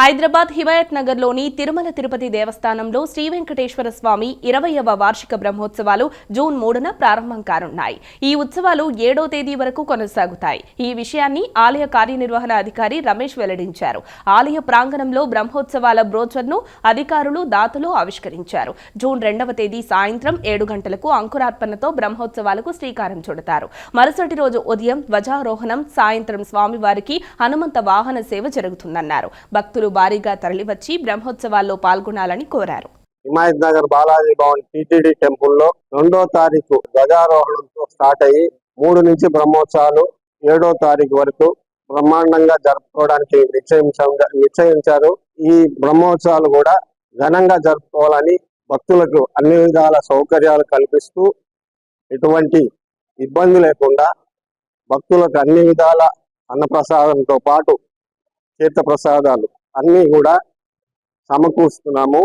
హైదరాబాద్ హిమాయత్ నగర్లోని తిరుమల తిరుపతి దేవస్థానంలో శ్రీ వెంకటేశ్వర స్వామి ఇరవయవ వార్షిక బ్రహ్మోత్సవాలు జూన్ మూడున ప్రారంభం కానున్నాయి. ఈ ఉత్సవాలు ఏడో తేదీ వరకు కొనసాగుతాయి. ఈ విషయాన్ని ఆలయ కార్యనిర్వహణ అధికారి రమేష్ వెల్లడించారు. ఆలయ ప్రాంగణంలో బ్రహ్మోత్సవాల బ్రోచర్ను అధికారులు దాతలు ఆవిష్కరించారు. జూన్ రెండవ తేదీ సాయంత్రం ఏడు గంటలకు అంకురార్పణతో బ్రహ్మోత్సవాలకు శ్రీకారం చుడతారు. మరుసటి రోజు ఉదయం ధ్వజారోహణం సాయంత్రం స్వామివారికి హనుమంత వాహన సేవ జరుగుతుందన్నారు. భక్తులు భారీగా తరలివచ్చి బ్రహ్మోత్సవాల్లో పాల్గొనాలని కోరారు. హిమాయత్ నగర్ బాలాజీ భవన్ టీటీడీ టెంపుల్లో రెండో తారీఖు ధ్వజారోహణంతో స్టార్ట్ అయ్యి మూడు నుంచి బ్రహ్మోత్సవాలు ఏడో తారీఖు వరకు బ్రహ్మాండంగా జరుపుకోవడానికి నిశ్చయించ- నిశ్చయించారు. ఈ బ్రహ్మోత్సవాలు కూడా ఘనంగా జరుపుకోవాలని భక్తులకు అన్ని విధాల సౌకర్యాలు కల్పిస్తూ ఎటువంటి ఇబ్బంది లేకుండా భక్తులకు అన్ని విధాల అన్నప్రసాదంతో పాటు తీర్థ ప్రసాదాలు అన్ని కూడా సమకూరుస్తున్నాము.